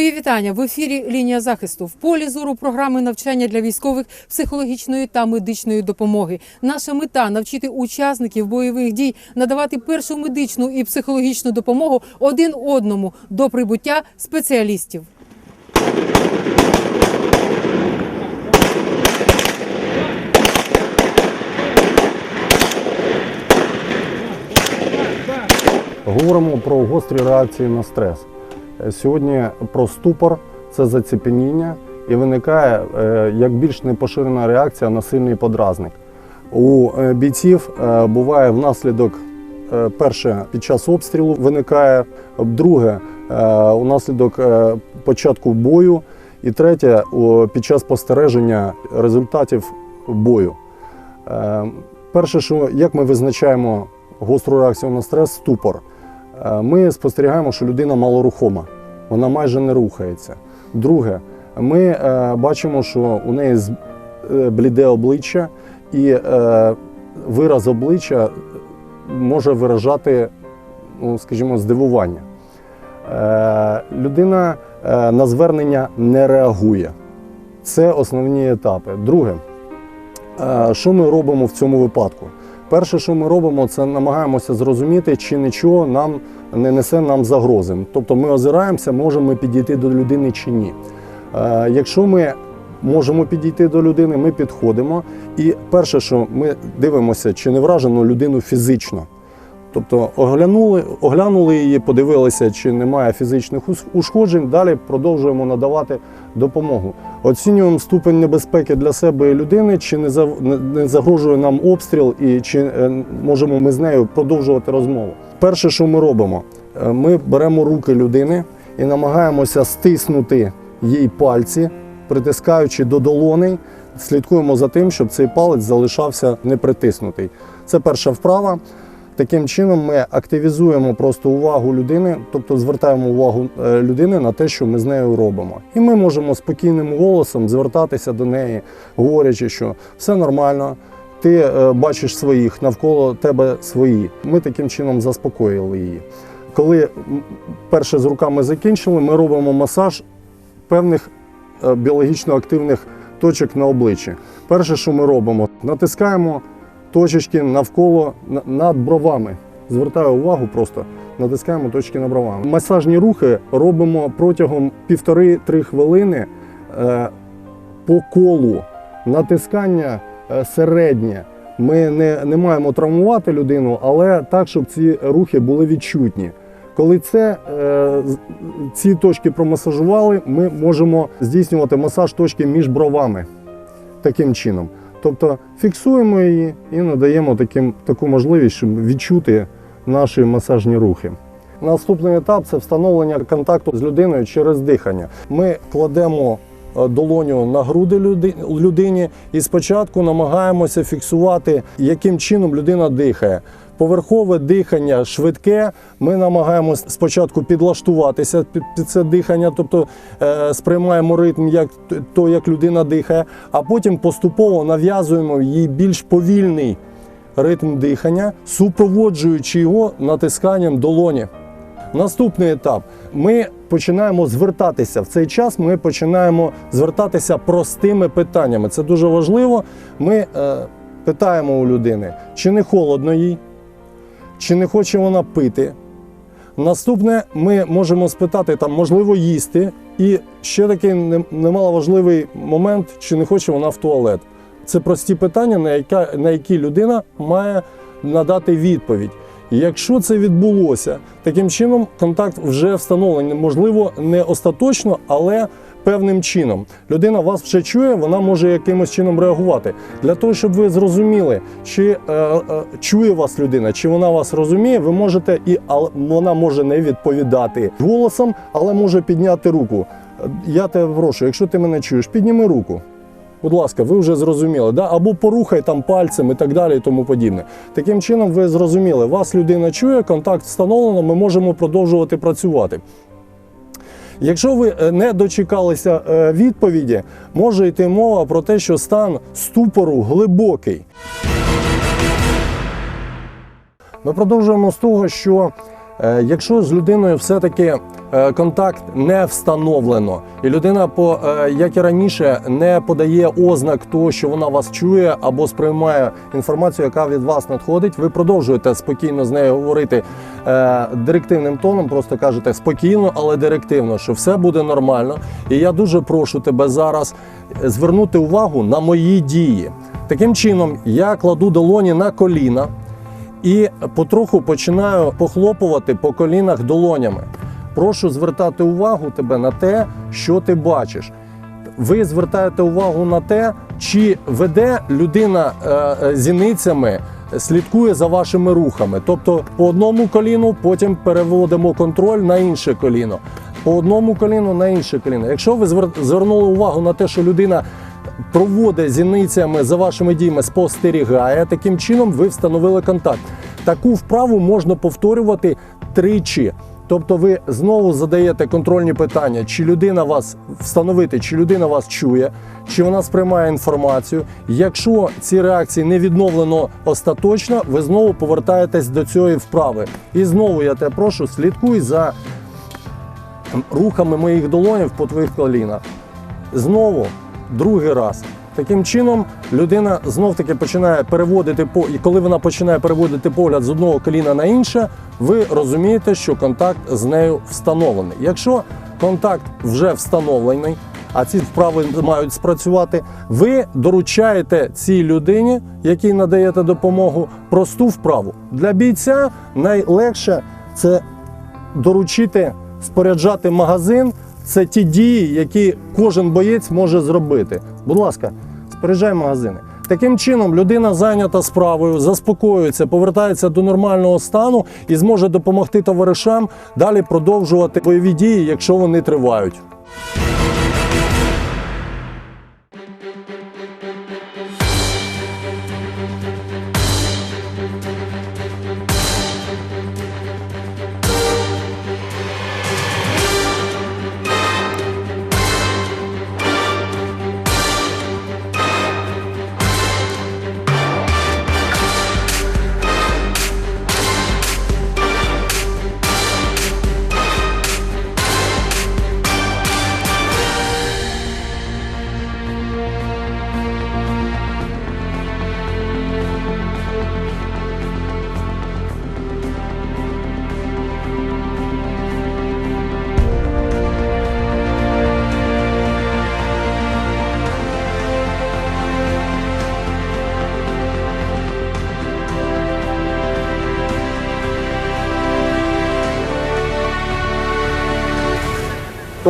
Мої вітання в ефірі Лінія захисту в полі зору програми навчання для військових психологічної та медичної допомоги. Наша мета навчити учасників бойових дій надавати першу медичну і психологічну допомогу один одному до прибуття спеціалістів. Говоримо про гострі реакції на стрес. Сьогодні про ступор це заціпеніння і виникає е, як більш непоширена реакція на сильний подразник. У е, бійців е, буває внаслідок, перше, під час обстрілу виникає, друге, унаслідок е, початку бою, і третє, під час спостереження результатів бою. Перше, що як ми визначаємо гостру реакцію на стрес, ступор. Е, Ми спостерігаємо, що людина малорухома, вона майже не рухається. Друге, ми е, бачимо, що у неї е, бліде обличчя і вираз обличчя може виражати, ну, скажімо, здивування. Людина на звернення не реагує. Це основні етапи. Друге, що ми робимо в цьому випадку? Перше, що ми робимо, це намагаємося зрозуміти, чи нічого нам не несе нам загрози. Тобто ми озираємося, можемо ми підійти до людини чи ні. Е, Якщо ми можемо підійти до людини, ми підходимо. І перше, що ми дивимося, чи не вражено людину фізично. Тобто оглянули, оглянули її, подивилися, чи немає фізичних ушкоджень. Далі продовжуємо надавати допомогу. Оцінюємо ступень небезпеки для себе і людини, чи не за- не- не загрожує нам обстріл, і чи е, можемо ми з нею продовжувати розмову. Перше, що ми робимо, е, ми беремо руки людини і намагаємося стиснути їй пальці, притискаючи до долоней. Слідкуємо за тим, щоб цей палець залишався непритиснутий. Це перша вправа. Таким чином ми активізуємо просто увагу людини, тобто звертаємо увагу е, людини на те, що ми з нею робимо. І ми можемо спокійним голосом звертатися до неї, говорячи, що все нормально, ти е, бачиш своїх, навколо тебе свої. Ми таким чином заспокоїли її. Коли перше з руками закінчили, ми робимо масаж певних е, біологічно активних точок на обличчі. Перше, що ми робимо, натискаємо точечки навколо над бровами. Звертаю увагу, просто натискаємо точки над бровами. Масажні рухи робимо протягом півтори-три хвилини е, по колу. Натискання е, середнє. Ми не, не маємо травмувати людину, але так, щоб ці рухи були відчутні. Коли це, е, ці точки промасажували, ми можемо здійснювати масаж точки між бровами таким чином. Тобто фіксуємо її і надаємо таким, таку можливість, щоб відчути наші масажні рухи. Наступний етап це встановлення контакту з людиною через дихання. Ми кладемо е, долоню на груди людині і спочатку намагаємося фіксувати, яким чином людина дихає. Поверхове дихання швидке. Ми намагаємося спочатку підлаштуватися під, це дихання, тобто е, сприймаємо ритм, як то, як людина дихає, а потім поступово нав'язуємо їй більш повільний ритм дихання, супроводжуючи його натисканням долоні. Наступний етап. Ми починаємо звертатися. В цей час ми починаємо звертатися простими питаннями. Це дуже важливо. Ми е, питаємо у людини, чи не холодно їй, чи не хоче вона пити. Наступне, ми можемо спитати, там, можливо, їсти. І ще такий не- немаловажливий момент, чи не хоче вона в туалет. Це прості питання, на, яка, на які людина має надати відповідь. Якщо це відбулося, таким чином контакт вже встановлений. Можливо, не остаточно, але певним чином. Людина вас вже чує, вона може якимось чином реагувати. Для того, щоб ви зрозуміли, чи е, е, чує вас людина, чи вона вас розуміє, ви можете і вона може не відповідати голосом, але може підняти руку. Я тебе прошу, якщо ти мене чуєш, підніми руку. Будь ласка, ви вже зрозуміли, да? або порухай там пальцем і так далі, і тому подібне. Таким чином, ви зрозуміли, вас людина чує, контакт встановлено, ми можемо продовжувати працювати. Якщо ви е, не дочекалися е, відповіді, може йти мова про те, що стан ступору глибокий. Ми продовжуємо з того, що якщо з людиною все-таки е, контакт не встановлено, і людина, по е, як і раніше, не подає ознак того, що вона вас чує або сприймає інформацію, яка від вас надходить. Ви продовжуєте спокійно з нею говорити е, директивним тоном, просто кажете спокійно, але директивно, що все буде нормально. І я дуже прошу тебе зараз звернути увагу на мої дії. Таким чином, я кладу долоні на коліна і потроху починаю похлопувати по колінах долонями. Прошу звертати увагу тебе на те, що ти бачиш. Ви звертаєте увагу на те, чи веде людина е, е, зіницями, слідкує за вашими рухами. Тобто по одному коліну, потім переводимо контроль на інше коліно. По одному коліну на інше коліно. Якщо ви звер- звернули увагу на те, що людина проводить зіницями за вашими діями, спостерігає. Таким чином ви встановили контакт. Таку вправу можна повторювати тричі. Тобто ви знову задаєте контрольні питання, чи людина вас встановити, чи людина вас чує, чи вона сприймає інформацію. Якщо ці реакції не відновлено остаточно, ви знову повертаєтесь до цієї вправи. І знову я тебе прошу, слідкуй за рухами моїх долонів по твоїх колінах. Знову другий раз. Таким чином людина знов таки починає переводити по і коли вона починає переводити погляд з одного коліна на інше, ви розумієте, що контакт з нею встановлений. Якщо контакт вже встановлений, а ці вправи мають спрацювати, ви доручаєте цій людині, якій надаєте допомогу, просту вправу. Для бійця найлегше це доручити споряджати магазин. Це ті дії, які кожен боєць може зробити. Будь ласка, спереджай магазини. Таким чином, людина зайнята справою, заспокоюється, повертається до нормального стану і зможе допомогти товаришам далі продовжувати бойові дії, якщо вони тривають.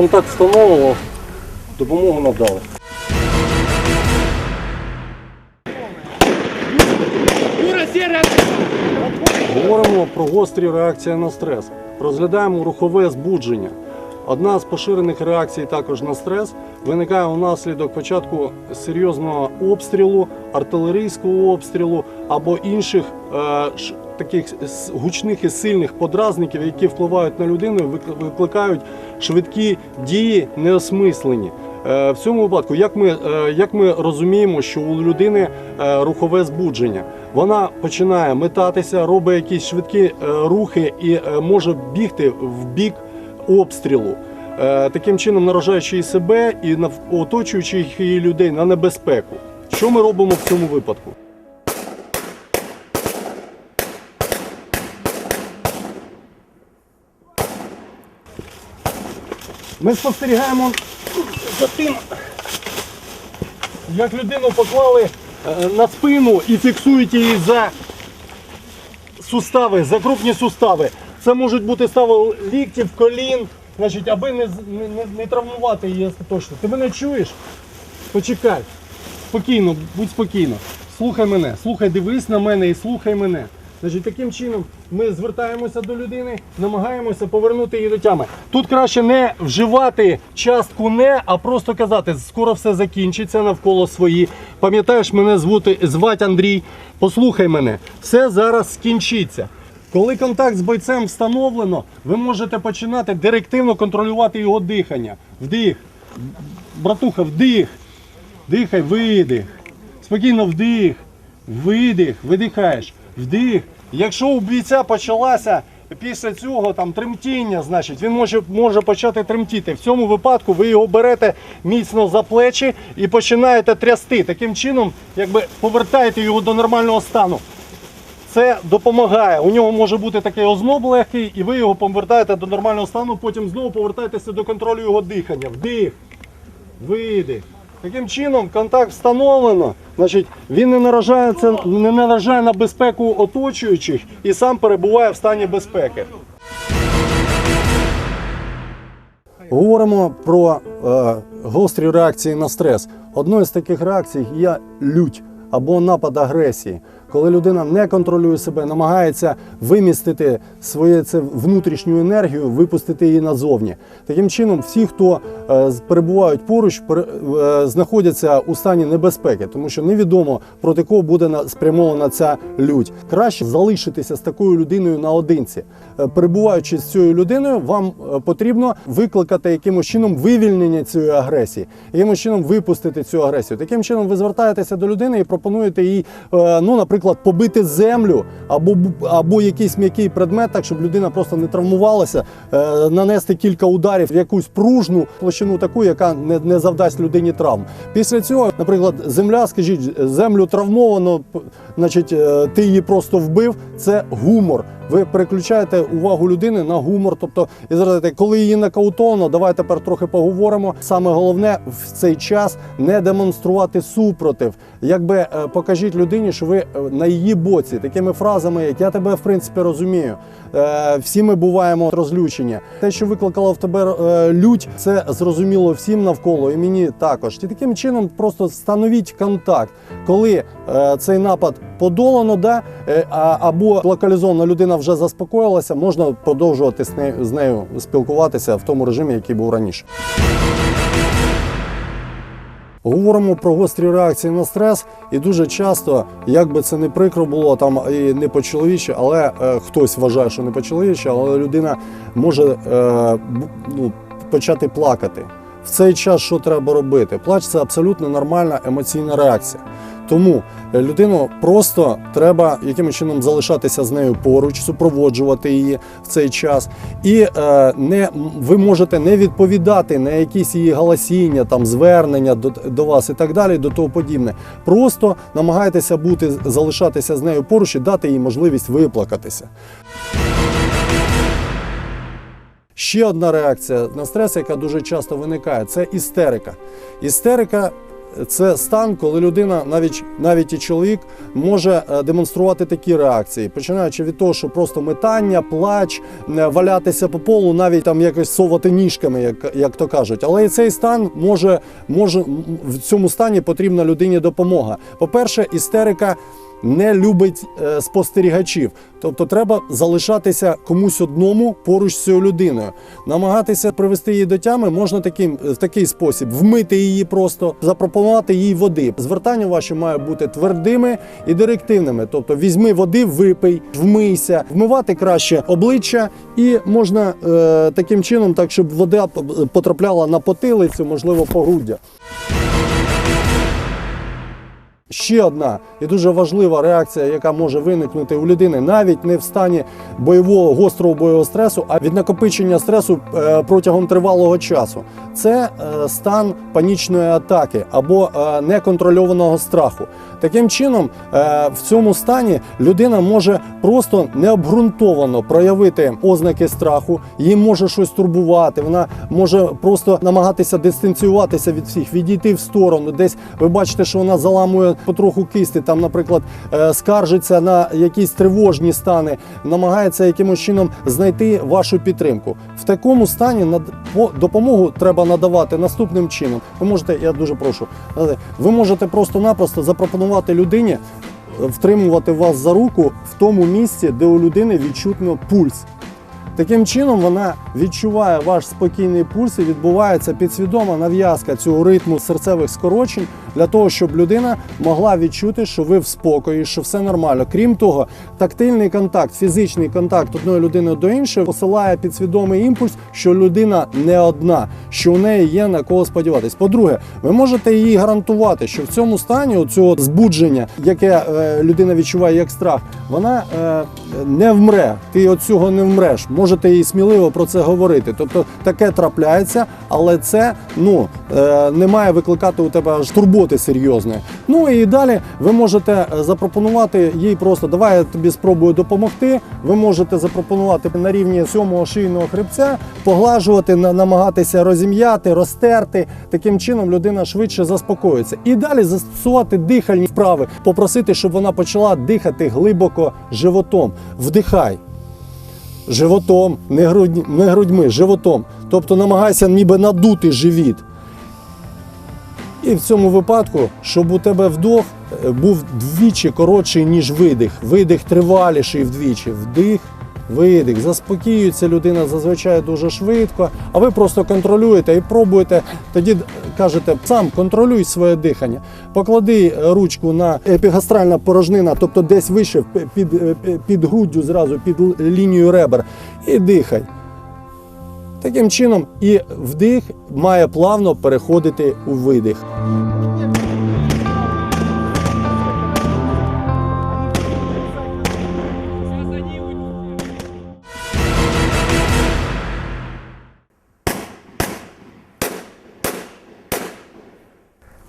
Контакт встановлено, допомогу надали. Говоримо про гострі реакції на стрес. Розглядаємо рухове збудження. Одна з поширених реакцій також на стрес виникає унаслідок початку серйозного обстрілу, артилерійського обстрілу або інших е, таких гучних і сильних подразників, які впливають на людину, викликають швидкі дії неосмислені. Е, В цьому випадку, як ми, е, як ми розуміємо, що у людини е, рухове збудження, вона починає метатися, робить якісь швидкі рухи і може бігти в бік обстрілу. Таким чином наражаючи і себе, і оточуючих її людей на небезпеку. Що ми робимо в цьому випадку? Ми спостерігаємо за тим, як людину поклали е, на спину і фіксують її за сустави, за крупні сустави. Це можуть бути стави ліктів, колін, значить, аби не, не, не травмувати її остаточно. Ти мене чуєш? Почекай. Спокійно, будь спокійно. Слухай мене, слухай, дивись на мене і слухай мене. Значить, таким чином ми звертаємося до людини, намагаємося повернути її до тями. Тут краще не вживати частку не, а просто казати, скоро все закінчиться навколо свої. Пам'ятаєш, мене звути, звати Андрій. Послухай мене, все зараз скінчиться. Коли контакт з бойцем встановлено, ви можете починати директивно контролювати його дихання. Вдих. Братуха, вдих. Дихай, видих. Спокійно вдих, видих, видихаєш, вдих. Якщо у бійця почалася після цього там тремтіння, значить, він може, може почати тремтіти. В цьому випадку ви його берете міцно за плечі і починаєте трясти. Таким чином, якби повертаєте його до нормального стану. Це допомагає. У нього може бути такий озноб легкий, і ви його повертаєте до нормального стану, потім знову повертаєтеся до контролю його дихання. Вдих, видих. Таким чином контакт встановлено. Значить, він не наражає, не наражає на безпеку оточуючих і сам перебуває в стані безпеки. Говоримо про е, гострі реакції на стрес. Одною з таких реакцій є лють або напад агресії, коли людина не контролює себе, намагається вимістити свою це внутрішню енергію, випустити її назовні. Таким чином, всі, хто е, перебувають поруч, е, знаходяться у стані небезпеки, тому що невідомо проти кого буде на- спрямована ця лють. Краще залишитися з такою людиною наодинці. Е, Перебуваючи з цією людиною, вам е, потрібно викликати якимось чином вивільнення цієї агресії, якимось чином випустити цю агресію. Таким чином, ви звертаєтеся до людини і пропонуєте їй, е, ну, наприклад, побити землю або, або якийсь м'який предмет, так щоб людина просто не травмувалася, нанести кілька ударів в якусь пружну площину таку, яка не, не завдасть людині травм. Після цього, наприклад, земля, скажіть, землю травмовано, значить, ти її просто вбив. Це гумор. Ви переключаєте увагу людини на гумор. Тобто, і зараз, коли її нокаутовано, давай тепер трохи поговоримо. Саме головне в цей час не демонструвати супротив. Якби е, покажіть людині, що ви е, на її боці, такими фразами, як я тебе в принципі розумію. Е, Всі ми буваємо розлючені. Те, що викликало в тебе лють, це зрозуміло всім навколо, і мені також. І таким чином просто встановіть контакт, коли цей напад подолано, да, або локалізована людина вже заспокоїлася, можна продовжувати з нею, спілкуватися в тому режимі, який був раніше. Говоримо про гострі реакції на стрес, і дуже часто, як би це не прикро було, там і не по-чоловіче, але е, хтось вважає, що не по-чоловіче, але людина може е, ну, почати плакати. В цей час що треба робити? Плач це абсолютно нормальна емоційна реакція. Тому е, людину просто треба якимось чином залишатися з нею поруч, супроводжувати її в цей час. І е, не, ви можете не відповідати на якісь її галасіння, там, звернення до, до вас і так далі, до того подібне. Просто намагайтеся бути, залишатися з нею поруч і дати їй можливість виплакатися. Ще одна реакція на стрес, яка дуже часто виникає, це істерика. Істерика це стан, коли людина, навіть навіть і чоловік, може е, демонструвати такі реакції, починаючи від того, що просто метання, плач, е, валятися по полу, навіть там якось совати ніжками, як, як то кажуть. Але і цей стан може, може в цьому стані потрібна людині допомога. По-перше, істерика не любить е, спостерігачів. Тобто треба залишатися комусь одному поруч з цією людиною. Намагатися привести її до тями можна таким, в такий спосіб: вмити її просто, запропонувати їй води. Звертання ваші має бути твердими і директивними. Тобто візьми води, випий, вмийся, вмивати краще обличчя, і можна е, таким чином, так щоб вода потрапляла на потилицю, можливо, погруддя. Ще одна і дуже важлива реакція, яка може виникнути у людини навіть не в стані бойового гострого бойового стресу, а від накопичення стресу е, протягом тривалого часу. Це е, стан панічної атаки або е, неконтрольованого страху. Таким чином, в цьому стані людина може просто необґрунтовано проявити ознаки страху, їй може щось турбувати. Вона може просто намагатися дистанціюватися від всіх, відійти в сторону. Десь ви бачите, що вона заламує потроху кисти, там, наприклад, е, скаржиться на якісь тривожні стани, намагається якимось чином знайти вашу підтримку. В такому стані допомогу треба надавати наступним чином. Ви можете, я дуже прошу, ви можете просто-напросто запропонувати людині втримувати вас за руку в тому місці, де у людини відчутно пульс. Таким чином вона відчуває ваш спокійний пульс і відбувається підсвідома нав'язка цього ритму серцевих скорочень для того, щоб людина могла відчути, що ви в спокої, що все нормально. Крім того, тактильний контакт, фізичний контакт одної людини до іншої посилає підсвідомий імпульс, що людина не одна, що у неї є на кого сподіватись. По-друге, ви можете їй гарантувати, що в цьому стані цього збудження, яке е, людина відчуває як страх, вона е, не вмре. Ти від цього не вмреш. Можете їй сміливо про це говорити. Тобто таке трапляється, але це ну е, не має викликати у тебе аж турботи серйозної. Ну і далі ви можете е, запропонувати їй просто давай я тобі спробую допомогти. Ви можете запропонувати на рівні сьомого шийного хребця, поглажувати, намагатися розім'яти, розтерти. Таким чином людина швидше заспокоїться. І далі застосувати дихальні вправи, попросити, щоб вона почала дихати глибоко животом. Вдихай. Животом, не, грудь, не грудьми, животом. Тобто намагайся ніби надути живіт. І в цьому випадку, щоб у тебе вдох е, був двічі коротший, ніж видих. Видих триваліший вдвічі. Вдих, видих. Заспокіюється людина зазвичай дуже швидко, а ви просто контролюєте і пробуєте. Тоді кажете, сам контролюй своє дихання. Поклади е, ручку на епігастральна порожнина, тобто десь вище під, е, під груддю, зразу під л- лінією ребер, і дихай. Таким чином, і вдих має плавно переходити у видих.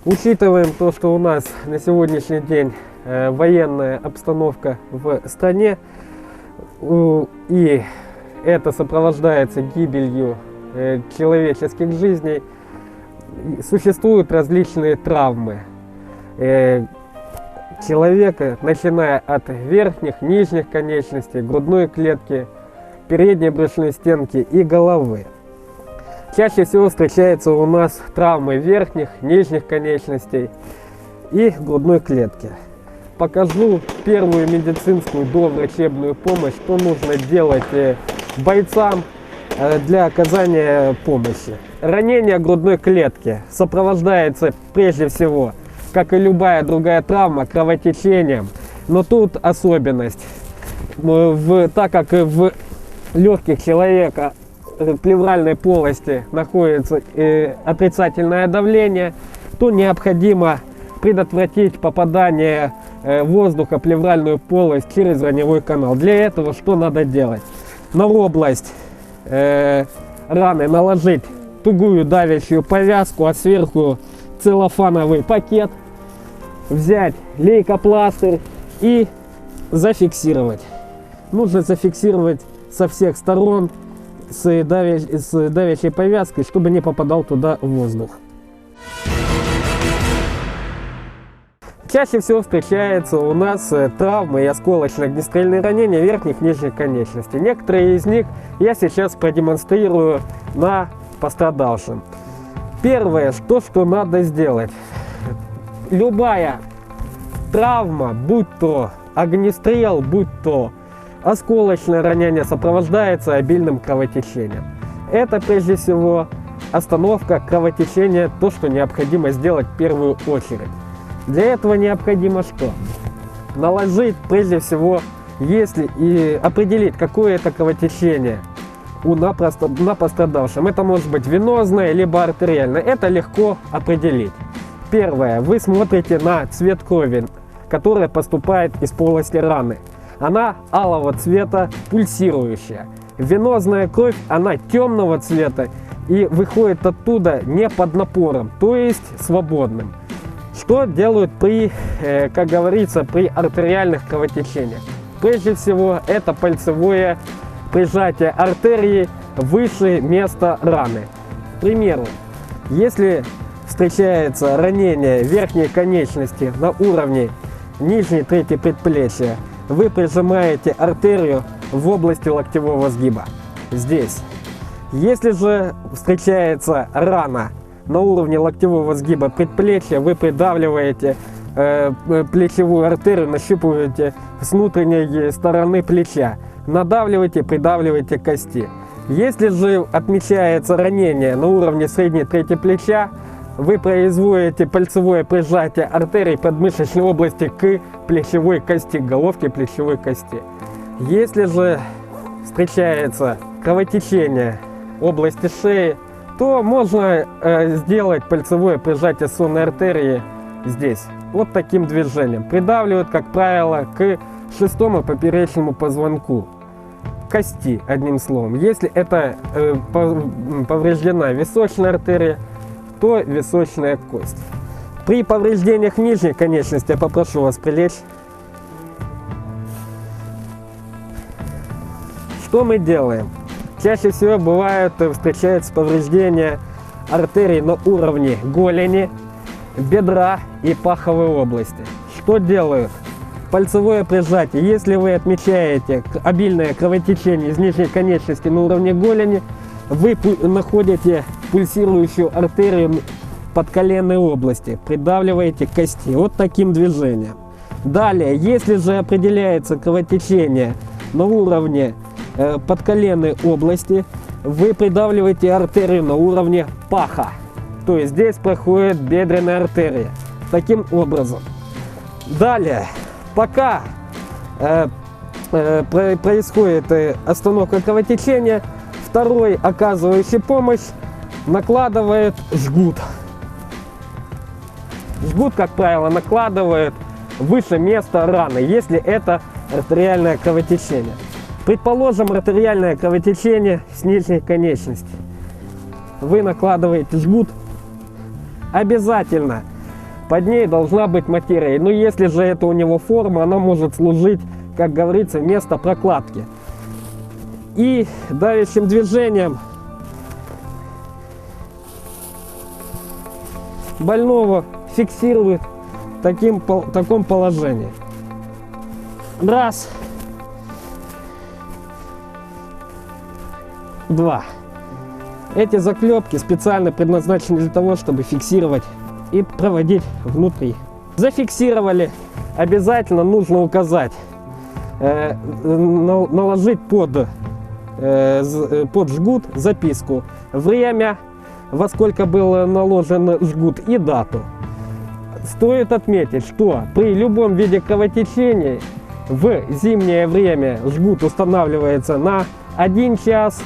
Учитываем то, что у нас на сегодняшний день э, военная обстановка в стране, и это сопровождается гибелью э, человеческих жизней, существуют различные травмы э, человека, начиная от верхних, нижних конечностей, грудной клетки, передней брюшной стенки и головы. Чаще всего встречаются у нас травмы верхних, нижних конечностей и грудной клетки. Покажу первую медицинскую доврачебную помощь, что нужно делать э, бойцам э, для оказания помощи. Ранение грудной клетки сопровождается прежде всего, как и любая другая травма, кровотечением. Но тут особенность. М, В, так как в легких человека э, плевральной полости находится э, отрицательное давление, то необходимо предотвратить попадание э, воздуха в плевральную полость через раневой канал. Для этого что надо делать? На область э, раны наложить тугую давящую повязку, а сверху целлофановый пакет, взять лейкопластырь и зафиксировать. Нужно зафиксировать со всех сторон с, давя- с давящей повязкой, чтобы не попадал туда воздух. Чаще всего встречается у нас э, травмы и осколочно-огнестрельные ранения верхних и нижних конечностей. Некоторые из них я сейчас продемонстрирую на пострадавшем. Первое, что, что надо сделать. Любая травма, будь то огнестрел, будь то осколочное ранение, сопровождается обильным кровотечением. Это прежде всего остановка кровотечения, то, что необходимо сделать в первую очередь. Для этого необходимо что? Наложить прежде всего, если и определить, какое это кровотечение у на, на пострадавшем. Это может быть венозное, либо артериальное. Это легко определить. Первое. Вы смотрите на цвет крови, которая поступает из полости раны. Она алого цвета, пульсирующая. Венозная кровь, она темного цвета и выходит оттуда не под напором, то есть свободным. Что делают при, э, как говорится, при артериальных кровотечениях? Прежде всего, это пальцевое прижатие артерии выше места раны. К примеру, если встречается ранение верхней конечности на уровне нижней трети предплечья, вы прижимаете артерию в области локтевого сгиба. Здесь. Если же встречается рана на уровне локтевого сгиба предплечья, вы придавливаете э, э, плечевую артерию, нащупываете с внутренней стороны плеча, надавливаете, придавливаете кости. Если же отмечается ранение на уровне средней трети плеча, вы производите пальцевое прижатие артерий подмышечной области к плечевой кости, к головке плечевой кости. Если же встречается кровотечение области шеи, то можно э, сделать пальцевое прижатие сонной артерии здесь. Вот таким движением. Придавливают, как правило, к шестому поперечному позвонку. Кости, одним словом. Если это э, повреждена височная артерия, то височная кость. При повреждениях нижней конечности я попрошу вас прилечь. Что мы делаем? Чаще всего бывает, э, встречается повреждение артерий на уровне голени, бедра и паховой области. Что делают? Пальцевое прижатие. Если вы отмечаете обильное кровотечение из нижней конечности на уровне голени, вы находите пульсирующую артерию подколенной области, придавливаете кости. Вот таким движением. Далее, если же определяется кровотечение на уровне подколенной области, вы придавливаете артерию на уровне паха. То есть здесь проходит бедренная артерия. Таким образом. Далее, пока э, э, про- происходит э, остановка кровотечения, второй оказывающий помощь накладывает жгут. Жгут, как правило, накладывает выше места раны, если это артериальное кровотечение. Предположим, артериальное кровотечение с нижней конечности. Вы накладываете жгут. Обязательно под ней должна быть материя. Но если же это у него форма, она может служить, как говорится, вместо прокладки. И давящим движением больного фиксирует в таким, пол- таком положении. Раз. Два. Эти заклепки специально предназначены для того, чтобы фиксировать и проводить внутри. Зафиксировали. Обязательно нужно указать, э, на- наложить под, э, э, под жгут записку, время, во сколько был наложен жгут и дату. Стоит отметить, что при любом виде кровотечения в зимнее время жгут устанавливается на 1 час,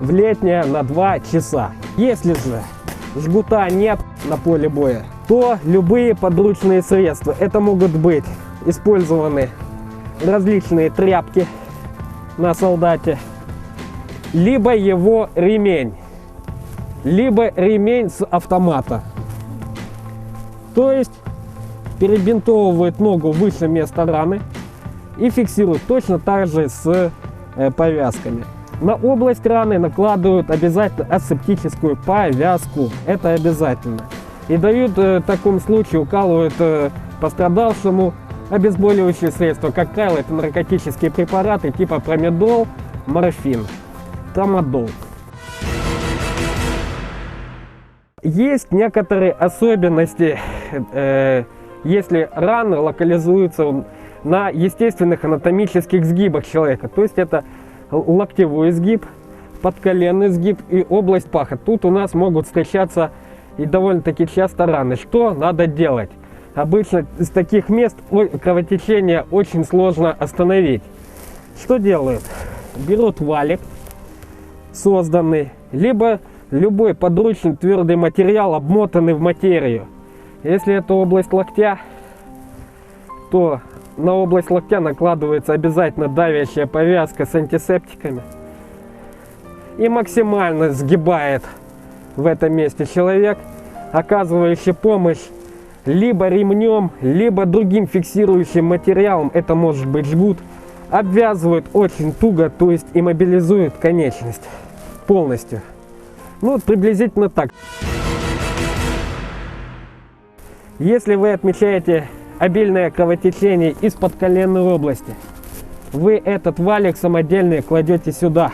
в летнее на 2 часа. Если же жгута нет на поле боя, то любые подручные средства. Это могут быть использованы различные тряпки на солдате, либо его ремень, либо ремень с автомата. То есть перебинтовывает ногу выше места раны и фиксирует точно так же с э, повязками. На область раны накладывают обязательно асептическую повязку. Это обязательно. И дают э, в таком случае, укалывают э, пострадавшему обезболивающие средства. Как правило, это наркотические препараты типа промедол, морфин, трамадол. Есть некоторые особенности, э, если раны локализуются на естественных анатомических сгибах человека. То есть это локтевой сгиб, подколенный сгиб и область паха. Тут у нас могут встречаться и довольно-таки часто раны. Что надо делать? Обычно из таких мест кровотечение очень сложно остановить. Что делают? Берут валик, созданный, либо любой подручный твердый материал, обмотанный в материю. Если это область локтя, то на область локтя накладывается обязательно давящая повязка с антисептиками и максимально сгибает в этом месте человек, оказывающий помощь либо ремнем, либо другим фиксирующим материалом, это может быть жгут, обвязывает очень туго, то есть иммобилизует конечность полностью. Ну, вот приблизительно так. Если вы отмечаете обильное кровотечение из подколенной области, вы этот валик самодельный кладете сюда.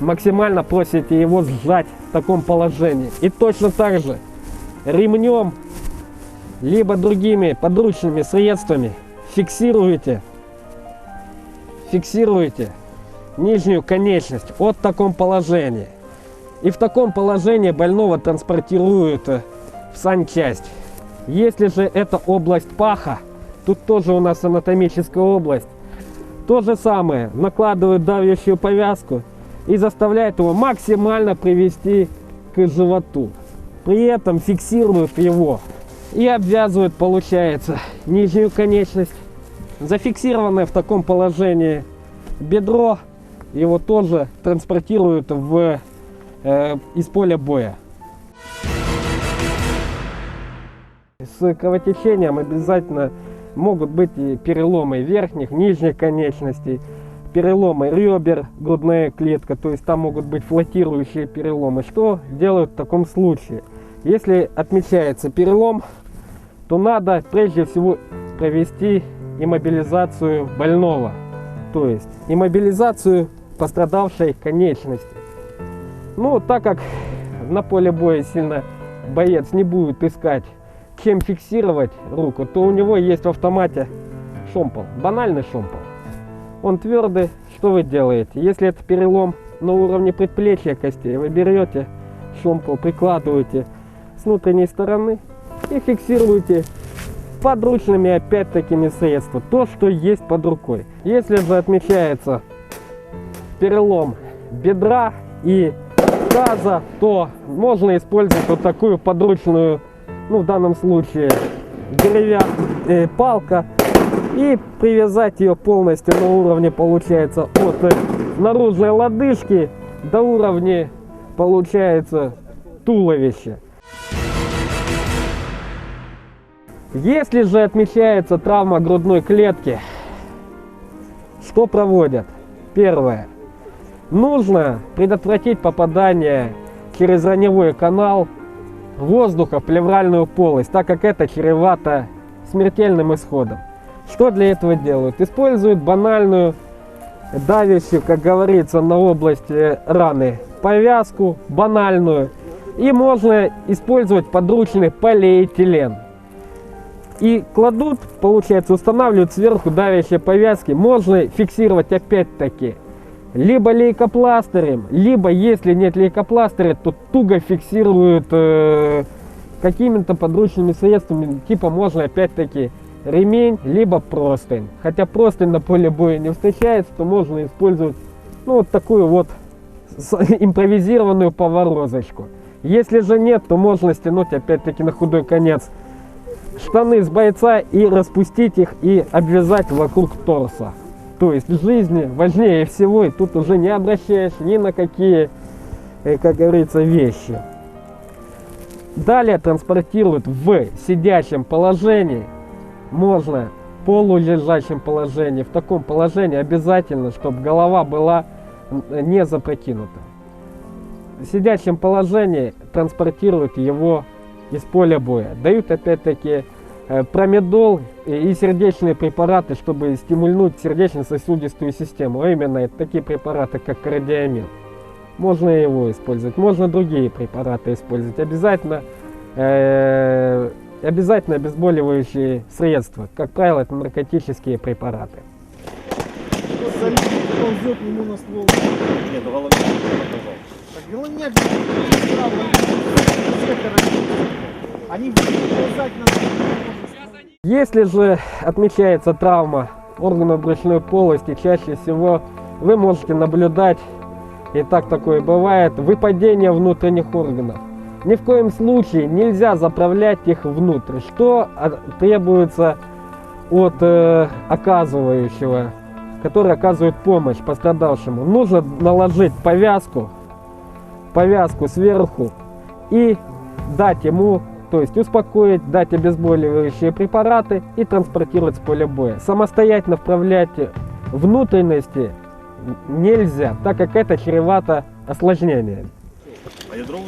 Максимально просите его сжать в таком положении. И точно так же ремнем, либо другими подручными средствами фиксируете, фиксируете нижнюю конечность от таком положении. И в таком положении больного транспортируют э, в санчасть. Если же это область паха, тут тоже у нас анатомическая область, то же самое, накладывают давящую повязку и заставляют его максимально привести к животу. При этом фиксируют его и обвязывают, получается, нижнюю конечность. Зафиксированное в таком положении бедро его тоже транспортируют в, э, из поля боя. С кровотечением обязательно могут быть и переломы верхних, нижних конечностей, переломы ребер, грудная клетка, то есть там могут быть флотирующие переломы. Что делают в таком случае? Если отмечается перелом, то надо прежде всего провести иммобилизацию больного, то есть иммобилизацию пострадавшей конечности. Ну, так как на поле боя сильно боец не будет искать, чем фиксировать руку, то у него есть в автомате шомпол, банальный шомпол. Он твердый, что вы делаете? Если это перелом на уровне предплечья костей, вы берете шомпол, прикладываете с внутренней стороны и фиксируете подручными опять-такими средства, то, что есть под рукой. Если же отмечается перелом бедра и таза, то можно использовать вот такую подручную, ну в данном случае деревянная палка и привязать ее полностью на уровне получается от э, наружной лодыжки до уровня получается туловища. Если же отмечается травма грудной клетки, что проводят? Первое. Нужно предотвратить попадание через раневой канал воздуха в плевральную полость, так как это чревато смертельным исходом. Что для этого делают? Используют банальную давящую, как говорится, на область э, раны повязку, банальную. И можно использовать подручный полиэтилен. И кладут, получается, устанавливают сверху давящие повязки. Можно фиксировать опять-таки либо лейкопластырем, либо если нет лейкопластыря, то туго фиксируют э, какими-то подручными средствами. Типа можно опять-таки ремень, либо простынь. Хотя простынь на поле боя не встречается, то можно использовать ну, вот такую вот импровизированную поворозочку. Если же нет, то можно стянуть опять-таки на худой конец штаны с бойца и распустить их и обвязать вокруг торса. То есть в жизни важнее всего, и тут уже не обращаешь ни на какие, э, как говорится, вещи. Далее транспортируют в сидящем положении, можно в полулежащем положении. В таком положении обязательно, чтобы голова была м, не запрокинута. В сидячем положении транспортируют его из поля боя. Дают опять-таки э, промедол и сердечные препараты, чтобы стимульнуть сердечно-сосудистую систему. А именно такие препараты, как кардиамин. Можно его использовать, можно другие препараты использовать. Обязательно, э, обязательно обезболивающие средства. Как правило, это наркотические препараты. Солид ползет ему на ствол. Нет, показал. Так головняк. Они Если же отмечается травма органов брюшной полости, чаще всего вы можете наблюдать, и так такое бывает, выпадение внутренних органов. Ни в коем случае нельзя заправлять их внутрь, что требуется от э, оказывающего, который оказывает помощь пострадавшему. Нужно наложить повязку, повязку сверху и дать ему, то есть успокоить, дать обезболивающие препараты и транспортировать с поля боя. Самостоятельно вправлять внутренности нельзя, так как это чревато осложнениями. А ядро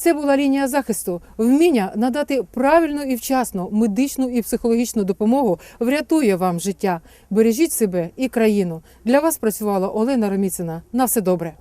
Це була лінія захисту. Вміння надати правильну і вчасну медичну і психологічну допомогу врятує вам життя. Бережіть себе і країну. Для вас працювала Олена Роміцина. На все добре.